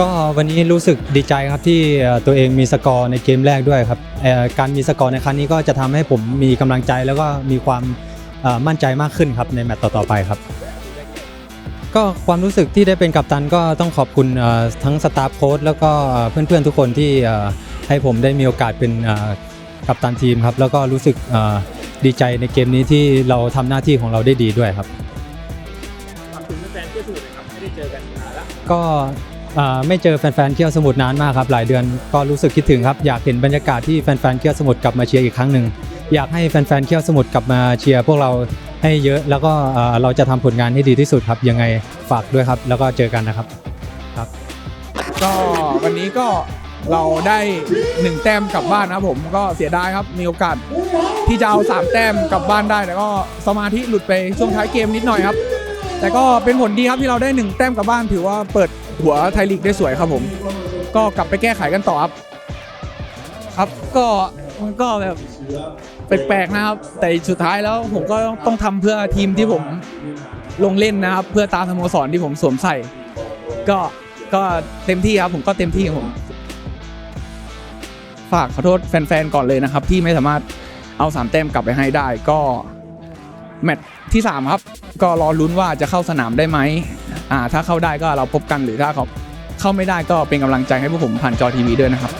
ก็วันนี้รู้สึกดีใจครับที่ตัวเองมีสกอร์ในเกมแรกด้วยครับการมีสกอร์ในครั้งนี้ก็จะทำให้ผมมีกำลังใจแล้วก็มีความมั่นใจมากขึ้นครับในแมตต์ต่อๆไปครับ ก็ความรู้สึกที่ได้เป็นกัปตันก็ต้องขอบคุณทั้งสตาฟโค้ชแล้วก็เพื่อนๆทุกคนที่ให้ผมได้มีโอกาสเป็นกัปตันทีมครับแล้วก็รู้สึกดีใจในเกมนี้ที่เราทำหน้าที่ของเราได้ดีด้วยครับฝากถึงแฟนเที่ยวสมุทรนะครับ ไม่ได้เจอกันนานละก็เอ่อไม่เจอแฟนๆเที่ยวสมุทรนานมากครับหลายเดือนก็รู้สึกคิดถึงครับอยากเห็นบรรยากาศที่แฟนๆเที่ยวสมุทรกลับมาเชียร์อีกครั้งหนึ่งอยากให้แฟนๆเที่ยวสมุทรกลับมาเชียร์พวกเราให้เยอะ แล้วก็เอ่อเราจะทำผลงานให้ดีที่สุดครับยังไงฝากด้วยครับ แล้วก็เจอกันนะครับก็วันนี้ก็เราได้หนึ่งแต้มกลับบ้านนะครับผมก็เสียดายครับมีโอกาสที่จะเอาสามแต้มกลับบ้านได้แต่ก็สมาธิหลุดไปช่วงท้ายเกมนิดหน่อยครับ แต่ก็เป็นผลดีครับที่เราได้หนึ่งแต้มกลับบ้านถือว่าเปิดหัวไทยลีกได้สวยครับผม ก็กลับไปแก้ไขกันต่อครับ ครับก็มันก็แบบแปลกๆนะครับ แต่สุดท้ายแล้วผมก็ต้องทำเพื่อทีมที่ผมลงเล่นนะครับ เพื่อตามสโมสรที่ผมสวมใส่ ก็ก็เต็มที่ครับผมก็เต็มที่ครับผมฝากขอโทษแฟนๆก่อนเลยนะครับ ที่ไม่สามารถเอาสามแต้มกลับไปให้ได้ก็ แมตช์ที่ 3 ครับ ก็รอลุ้นว่าจะเข้าสนามได้ไหมอ่าถ้าเข้าได้ก็เราพบกันหรือถ้าเขาเข้าไม่ได้ก็เป็นกำลังใจให้พวกผมผ่านจอทีวีด้วยนะครับ